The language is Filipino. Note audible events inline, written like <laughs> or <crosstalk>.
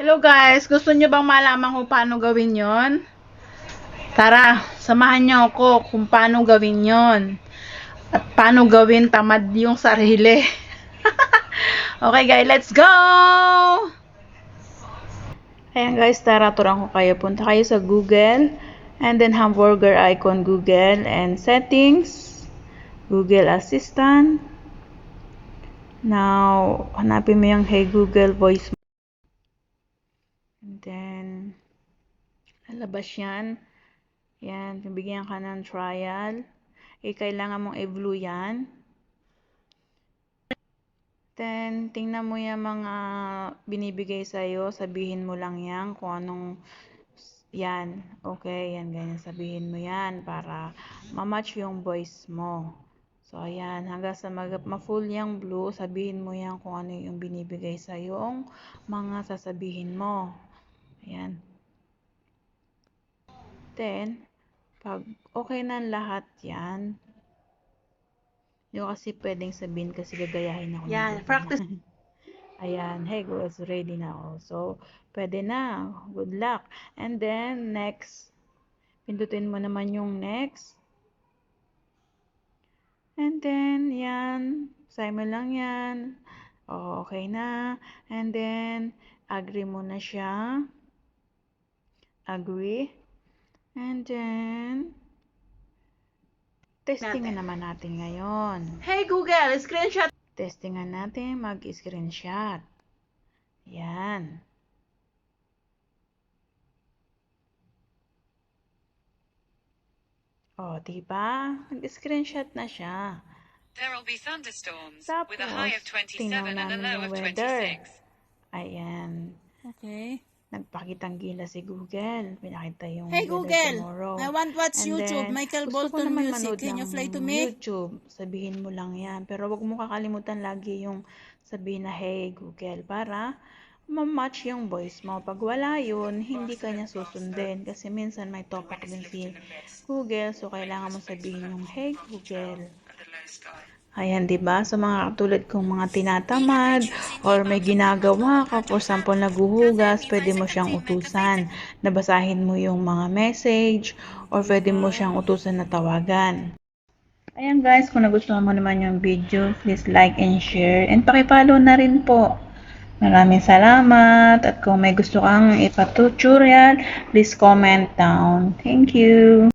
Hello guys, gusto nyo bang malaman kung paano gawin yon? Tara, samahan nyo ako kung paano gawin yon. At paano gawin tamad yung sarili. <laughs> okay guys, let's go! Ayan guys, tara turuan ko kayo. Punta kayo sa Google and then hamburger icon Google and settings, Google Assistant. Now, hanapin mo yung Hey Google Voice then, lalabas yan. Yan, bibigyan ka ng trial. Eh, kailangan mong i-blue yan. Then, tingnan mo yung mga binibigay sa'yo. Sabihin mo lang yan kung anong yan. Okay, yan, ganyan. Sabihin mo yan para ma-match yung voice mo. So, ayan. Hanggang sa ma-full yung blue, sabihin mo yan kung ano yung binibigay sa'yo. Mga sasabihin mo. Ayan. Then, pag okay na lahat yan, yung kasi pwedeng sabihin kasi gagayahin ako. Yan, practice. <laughs> Ayan, hey girls, ready na ako. So, pwede na. Good luck. And then, next. Pindutin mo naman yung next. And then, yan. Say mo lang yan. O, okay na. And then, agree mo na siya. Agree. And then, testingan naman natin ngayon. Hey Google, screenshot. Testingan natin mag-screenshot. Yan. O, diba? Nag-screenshot na siya. There will be thunderstorms Tapos, with a high of 27 tingnan and a low of weather. 26. Ayan. Okay. Nagpakitang gila si Google. Pinakita yung Hey Google, tomorrow. I want watch And YouTube. then, Michael Bolton music. Can you fly to me? YouTube. Sabihin mo lang yan. Pero wag mo kakalimutan lagi yung sabihin na, Hey Google, para ma-match yung voice mo. Pag wala yun, hindi ka niya susundin. Kasi minsan may topak din si Google. So, kailangan mo sabihin yung, Hey Google. Ayan, 'di ba? Sa mga katulad kong mga tinatamad or may ginagawa ka, for example, naguhugas, pwede mo siyang utusan. Nabasahin mo yung mga message or pwede mo siyang utusan na tawagan. Ayan guys, kung nagustuhan mo naman yung video, please like and share and paki-follow na rin po. Maraming salamat at kung may gusto kang ipatutorial, please comment down. Thank you!